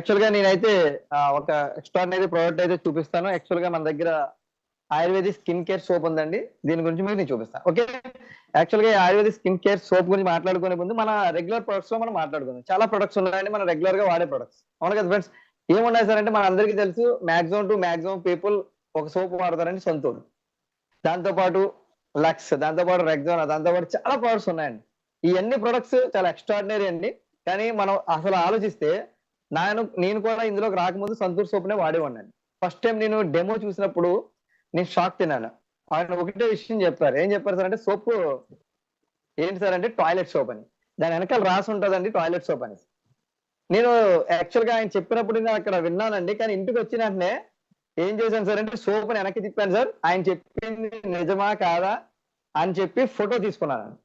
యాక్చువల్గా నేనైతే ఒక ఎక్స్ట్రాడినరీ ప్రోడక్ట్ అయితే చూపిస్తాను. యాక్చువల్గా మన దగ్గర ఆయుర్వేదిక్ స్కిన్ కేర్ సోప్ ఉందండి. దీని గురించి మీకు నేను చూపిస్తాను. ఓకే యాక్చువల్గా ఆయుర్వేదిక్ స్కిన్ కేర్ సోప్ గురించి మాట్లాడుకునే ముందు మన రెగ్యులర్ ప్రొడక్ట్స్లో మనం మాట్లాడుకుందాం. చాలా ప్రొడక్ట్స్ ఉన్నాయండి. మన రెగ్యులర్గా వాడే ప్రొడక్ట్స్ అవును కదా ఫ్రెండ్స్ ఏమున్నాయి సార్ అంటే మన అందరికీ తెలుసు మాక్సిమం టు మాక్సిమం పీపుల్ ఒక సోప్ వాడతారండి సొంతూరు. దాంతో పాటు లక్స్ దాంతో పాటు రెగ్జోనా దాంతో పాటు చాలా ప్రొడక్ట్స్ ఉన్నాయండి. ఈ అన్ని ప్రొడక్ట్స్ చాలా ఎక్స్ట్రాడినరీ అండి. కానీ మనం అసలు ఆలోచిస్తే నేను నేను కూడా ఇందులోకి రాకముందు సంతూర్ సోప్నే వాడేవాడిని ఫస్ట్ టైం నేను డెమో చూసినప్పుడు నేను షాక్ తిన్నాను. ఆయన ఒకటే విషయం చెప్పారు ఏం చెప్పారు సార్ అంటే సోప్ ఏంటి సార్ అంటే టాయిలెట్ సోప్ అని. దాని వెనకాల రాసి ఉంటుందండి టాయిలెట్ సోప్ అని నేను యాక్చువల్గా ఆయన చెప్పినప్పుడు నేను అక్కడ విన్నానండి. కానీ ఇంటికి వచ్చిన వెంటనే ఏం చేశాను సార్ అంటే సోప్ అని వెనక్కి తిప్పాను సార్. ఆయన చెప్పింది నిజమా కాదా? అని చెప్పి ఫోటో తీసుకున్నాను.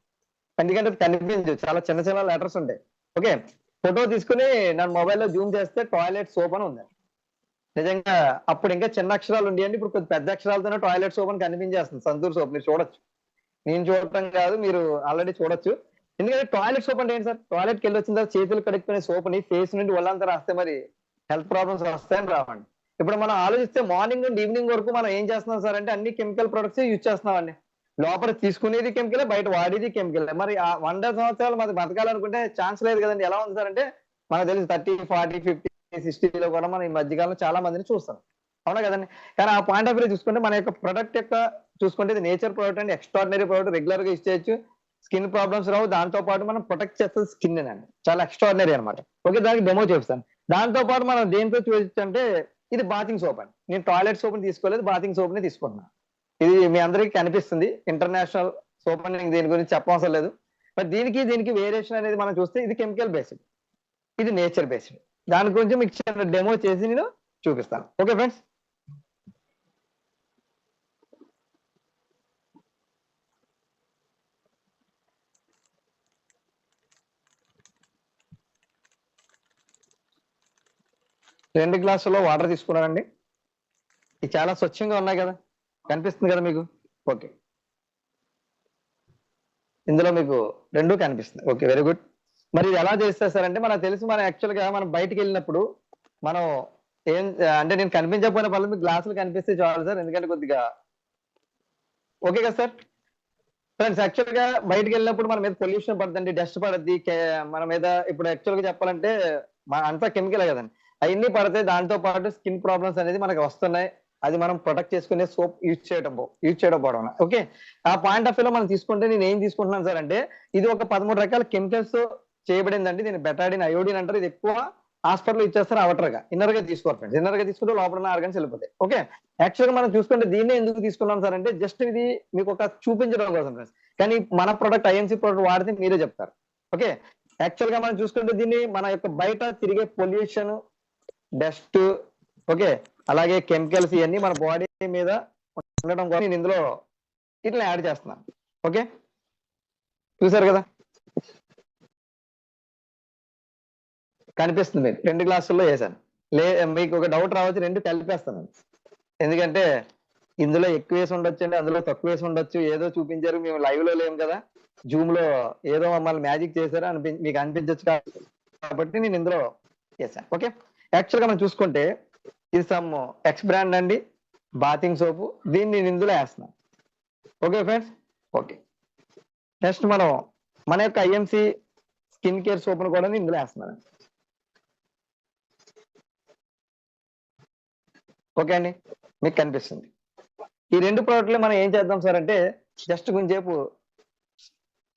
ఎందుకంటే కనిపించదు చాలా చిన్న చిన్న లెటర్స్ ఉంటాయి. ఓకే ఫోటో తీసుకుని నా మొబైల్లో జూమ్ చేస్తే టాయిలెట్ సోప్ అని ఉంది. నిజంగా అప్పుడు ఇంకా చిన్న అక్షరాలు ఉండేయండి ఇప్పుడు కొంచెం పెద్ద అక్షరాలతోనే టాయిలెట్ సోప్ అని కనిపించేస్తుంది. సంతూర్ సోప్ మీరు చూడొచ్చు. నేను చూడటం కాదు మీరు ఆల్రెడీ చూడొచ్చు. ఎందుకంటే టాయిలెట్ సోప్ అంటే ఏంటి సార్? టాయిలెట్కి వెళ్ళి వచ్చిన తర్వాత చేతులు కడుక్కునే సోప్ని ఫేస్ నుండి ఒళ్ళంతా రాస్తే మరి హెల్త్ ప్రాబ్లమ్స్ వస్తాయని రావండి. ఇప్పుడు మనం ఆలోచిస్తే మార్నింగ్ నుండి ఈవినింగ్ వరకు మనం ఏం చేస్తున్నాం సార్ అంటే అన్ని కెమికల్ ప్రొడక్ట్స్ యూజ్ చేస్తున్నాం అండి లోపల తీసుకునేది కెమికల్ బయట వాడేది కెమికల్. మరి ఆ వంద సంవత్సరాలు మరి బతకాలనుకుంటే ఛాన్స్ లేదు కదండి. ఎలా ఉంది సార్ అంటే మనకు తెలుసు థర్టీ ఫార్టీ ఫిఫ్టీ సిక్స్టీలో కూడా మనం ఈ మధ్యకాలంలో చాలా మందిని చూస్తాం. అవునా కదండి? కానీ ఆ పాయింట్ ఆఫ్ వ్యూ చూసుకుంటే మన యొక్క ప్రొడక్ట్ యొక్క చూసుకుంటే ఇది నేచర్ ప్రొడక్ట్ అండి ఎక్స్ట్రాడినరీ ప్రొడక్ట్ రెగ్యులర్గా ఇచ్చేయచ్చు. స్కిన్ ప్రాబ్లమ్స్ రావు. దాంతో పాటు మనం ప్రొటెక్ట్ చేస్తుంది స్కిన్ అండి. చాలా ఎక్స్ట్రాడినరీ అనమాట ఓకే దానికి డెమో చూపిస్తాను. దాంతో పాటు మనం దేంతో చూడొచ్చు అంటే ఇది బాతింగ్ సోప్ అండి. నేను టాయిలెట్ సోప్ని తీసుకోలేదు బాతింగ్ సోప్ని తీసుకుంటున్నాను ఇది మీ అందరికీ కనిపిస్తుంది. ఇంటర్నేషనల్ సోప్ అని నేను దీని గురించి చెప్పవసరం లేదు. మరి దీనికి దీనికి వేరియేషన్ అనేది మనం చూస్తే ఇది కెమికల్ బేస్డ్ ఇది నేచర్ బేస్డ్ దాని గురించి మీకు చిన్న డెమో చేసి నేను చూపిస్తాను. ఓకే ఫ్రెండ్స్ రెండు గ్లాసుల్లో వాటర్ తీసుకున్నానండి. ఇవి చాలా స్వచ్ఛంగా ఉన్నాయి కదా. కనిపిస్తుంది కదా మీకు? ఓకే. ఇందులో మీకు రెండు కనిపిస్తుంది ఓకే వెరీ గుడ్. మరి ఇది ఎలా చేస్తారు సార్ అంటే మనకు తెలుసు మనం యాక్చువల్గా మనం బయటికి వెళ్ళినప్పుడు మనం ఏం అంటే నేను కనిపించకపోయిన పనులు మీకు గ్లాసులు కనిపిస్తే చాలు సార్ ఎందుకంటే కొద్దిగా ఓకే కదా సార్? ఫ్రెండ్స్ యాక్చువల్గా బయటికి వెళ్ళినప్పుడు మన మీద పొల్యూషన్ పడుతుంది డస్ట్ పడుద్ది మన మీద ఇప్పుడు యాక్చువల్గా చెప్పాలంటే మన అంతా కెమికల్ కదండి. అవన్నీ పడితే దాంతో పాటు స్కిన్ ప్రాబ్లమ్స్ అనేది మనకు వస్తున్నాయి. అది మనం ప్రొటెక్ట్ చేసుకునే సోప్ యూజ్ చేయడం యూజ్ చేయడం పోవడం ఓకే ఆ పాయింట్ ఆఫ్ వ్యూలో మనం తీసుకుంటే నేను ఏం తీసుకుంటున్నాను సార్ అంటే ఇది ఒక పదమూడు రకాల కెమికల్స్ చేయబడిందండి. దీన్ని బెటాడిన్ అయోడిన్ అంటారు. ఇది ఎక్కువ హాస్పిటల్ ఇచ్చేస్తారు అవటర్గా. ఇన్నర్గా తీసుకోవాలి ఫ్రెండ్స్ ఇన్నర్గా తీసుకుంటే లోపల ఉన్న ఆర్గన్స్ వెళ్ళిపోతాయి. ఓకే యాక్చువల్గా మనం చూసుకుంటే దీన్నే ఎందుకు తీసుకున్నాం సార్ అంటే జస్ట్ ఇది మీకు ఒక చూపించడం కోసం ఫ్రెండ్స్ కానీ మన ప్రొడక్ట్ ఐఎన్సీ ప్రొడక్ట్ వాడితే మీరే చెప్తారు. ఓకే యాక్చువల్గా మనం చూసుకుంటే దీన్ని మన యొక్క బయట తిరిగే పొల్యూషన్ డస్ట్ ఓకే అలాగే కెమికల్స్ ఇవన్నీ మన బాడీ మీద ఉండడం కోసం నేను ఇందులో ఇట్లా యాడ్ చేస్తున్నాను. ఓకే చూసారు కదా? కనిపిస్తుంది రెండు గ్లాసుల్లో వేసాను. లే మీకు ఒక డౌట్ రావచ్చు రెండు కలిపేస్తాను. ఎందుకంటే ఇందులో ఎక్కువ వేసి ఉండొచ్చు అండి అందులో తక్కువ వేసి ఉండొచ్చు. ఏదో చూపించారు మేము లైవ్లో లేము కదా. జూమ్లో ఏదో మమ్మల్ని మ్యాజిక్ చేశారు అనిపి మీకు అనిపించచ్చు కాబట్టి నేను ఇందులో చేశాను ఓకే యాక్చువల్గా మనం చూసుకుంటే ఇది సమ్ ఎక్స్ బ్రాండ్ అండి. బాతింగ్ సోపు దీన్ని నేను ఇందులో వేస్తున్నాను. ఓకే ఫ్రెండ్స్ ఓకే నెక్స్ట్ మనం మన యొక్క ఐఎంసి స్కిన్ కేర్ సోప్ను కూడా ఇందులో వేస్తున్నాను. ఓకే అండి? మీకు కనిపిస్తుంది. ఈ రెండు ప్రోడక్ట్లు మనం ఏం చేద్దాం సార్ అంటే జస్ట్ కొంచెంసేపు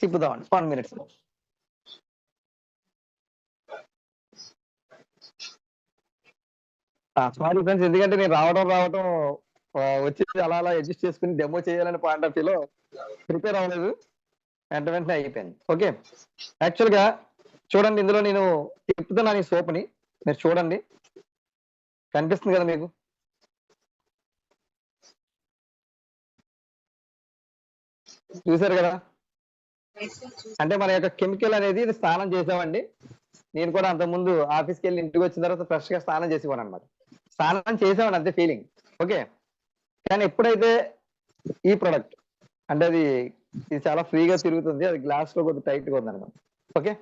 తిప్పుదామండి వన్ మినిట్స్ సారీ ఫ్రెండ్స్ ఎందుకంటే నేను రావడం రావడం వచ్చి అలా అలా అడ్జస్ట్ చేసుకుని డెమో చేయాలని పాయింట్ ఆఫ్ వ్యూలో ప్రిపేర్ అవ్వలేదు. వెంట వెంటనే అయిపోయింది. ఓకే యాక్చువల్గా చూడండి ఇందులో నేను తిప్పుతున్నాను ఈ సోప్ని మీరు చూడండి. కనిపిస్తుంది కదా మీకు? చూసారు కదా? అంటే మన యొక్క కెమికల్ అనేది ఇది స్నానం చేసామండి. నేను కూడా అంత ముందు ఆఫీస్కి వెళ్ళి ఇంటికి వచ్చిన తర్వాత ఫ్రెష్గా స్నానం చేసేవాను అనమాట స్నానం చేసామని అంతే ఫీలింగ్ ఓకే కానీ ఎప్పుడైతే ఈ ప్రొడక్ట్ అంటే అది ఇది చాలా ఫ్రీగా తిరుగుతుంది అది గ్లాస్లో కొద్దిగా టైట్గా ఉంది అనమాట ఓకే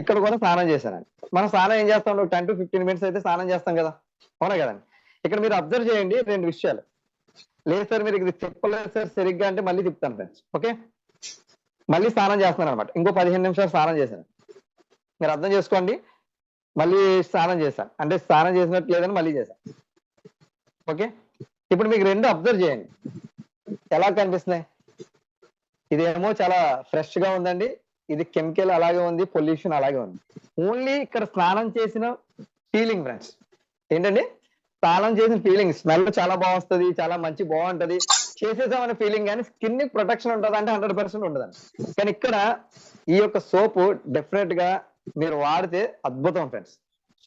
ఇక్కడ కూడా స్నానం చేశానండి. మనం స్నానం ఏం చేస్తాం? టెన్ టు ఫిఫ్టీన్ మినిట్స్ అయితే స్నానం చేస్తాం కదా? అవునా కదండి? ఇక్కడ మీరు అబ్జర్వ్ చేయండి రెండు విషయాలు. లేదు సార్ మీరు ఇది చెప్పలేదు సార్ సరిగ్గా అంటే మళ్ళీ చెప్తాను ఫ్రెండ్స్ ఓకే మళ్ళీ స్నానం చేస్తున్నాను అనమాట ఇంకో పదిహేను నిమిషాలు స్నానం చేశాను. మీరు అర్థం చేసుకోండి. మళ్ళీ స్నానం చేశాను అంటే స్నానం చేసినట్టు లేదని మళ్ళీ చేశాను ఓకే? ఇప్పుడు మీకు రెండు అబ్జర్వ్ చేయండి. ఎలా కనిపిస్తున్నాయి? ఇదేమో చాలా ఫ్రెష్గా ఉందండి. ఇది కెమికల్ అలాగే ఉంది పొల్యూషన్ అలాగే ఉంది. ఓన్లీ ఇక్కడ స్నానం చేసిన ఫీలింగ్ ఫ్రెండ్స్ ఏంటండి? స్నానం చేసిన ఫీలింగ్ స్మెల్ చాలా బాగుంటది చాలా మంచి బాగుంటది. చేసేసామనే ఫీలింగ్ కానీ స్కిన్ ప్రొటెక్షన్ ఉంటుంది అంటే హండ్రెడ్ పర్సెంట్ ఉండదండి. కానీ ఇక్కడ ఈ యొక్క సోపు డెఫినెట్గా మీరు వాడితే అద్భుతం ఫ్రెండ్స్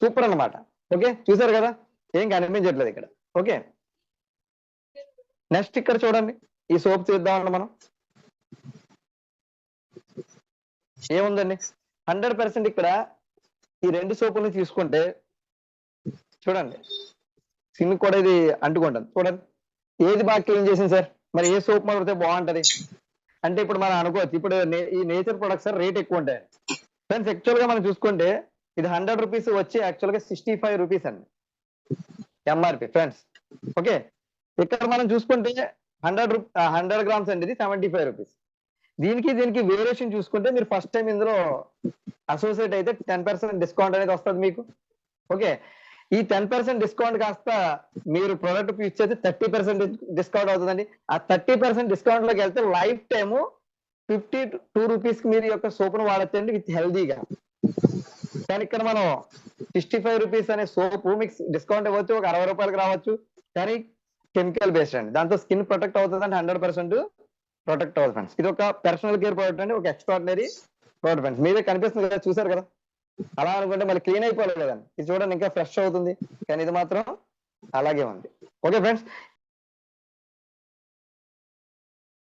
సూపర్ అన్నమాట. ఓకే చూసారు కదా? ఏం కనిపించట్లేదు ఇక్కడ. ఓకే నెక్స్ట్ ఇక్కడ చూడండి. ఈ సోప్ చూద్దామండి మనం. ఏముందండి? హండ్రెడ్ పర్సెంట్ ఇక్కడ ఈ రెండు సోపుల్ని తీసుకుంటే చూడండి. స్కిన్ కూడా ఇది అంటుకుంటుంది. చూడండి. ఏది బాగా క్లీన్ చేసింది సార్? మరి ఏ సోప్ వాడితే బాగుంటది? అంటే ఇప్పుడు మనం అనుకోవచ్చు. ఇప్పుడు ఈ నేచర్ ప్రొడక్ట్స్ రేట్ ఎక్కువ ఉంటాయి. ఫ్రెండ్స్ యాక్చువల్గా మనం చూసుకుంటే ఇది హండ్రెడ్ రూపీస్ వచ్చి యాక్చువల్గా సిక్స్టీ ఫైవ్ రూపీస్ అండి ఎంఆర్పి ఫ్రెండ్స్ ఓకే ఇక్కడ మనం చూసుకుంటే హండ్రెడ్ రూప్ హండ్రెడ్ గ్రామ్స్ అండి ఇది సెవెంటీ ఫైవ్ రూపీస్ దీనికి దీనికి వేరియేషన్ చూసుకుంటే మీరు ఫస్ట్ టైం ఇందులో అసోసియేట్ అయితే టెన్ పర్సెంట్ డిస్కౌంట్ అనేది వస్తుంది మీకు. ఓకే ఈ టెన్ పర్సెంట్ డిస్కౌంట్ కాస్త మీరు ప్రొడక్ట్ యూజ్ చేస్తే థర్టీ పర్సెంట్ డిస్కౌంట్ అవుతుందండి. ఆ థర్టీ పర్సెంట్ డిస్కౌంట్లోకి వెళ్తే లైఫ్ టైము ఫిఫ్టీ టూ రూపీస్కి మీరు ఈ యొక్క సోపును వాడచ్చండి విత్ హెల్దీగా కానీ ఇక్కడ మనం సిక్స్టీ ఫైవ్ రూపీస్ అనే సోపు మీకు డిస్కౌంట్ ఇవ్వచ్చు ఒక అరవై రూపాయలకు రావచ్చు. కానీ కెమికల్ బేస్డ్ అండి. దాంతో స్కిన్ ప్రొటెక్ట్ అవుతుంది అంటే హండ్రెడ్ పర్సెంట్ ప్రొటెక్ట్ అవుతుంది ఫ్రెండ్స్. ఇది ఒక పర్సనల్ కేర్ ప్రోడక్ట్ అండి ఒక ఎక్స్ట్రాడినరీ ప్రోడక్ట్ ఫ్రెండ్స్. మీరే కనిపిస్తుంది కదా చూసారు కదా? అలా అనుకుంటే మళ్ళీ క్లీన్ అయిపోలేదు కదండి. ఇది చూడండి ఇంకా ఫ్రెష్ అవుతుంది. కానీ ఇది మాత్రం అలాగే ఉంది. Okay friends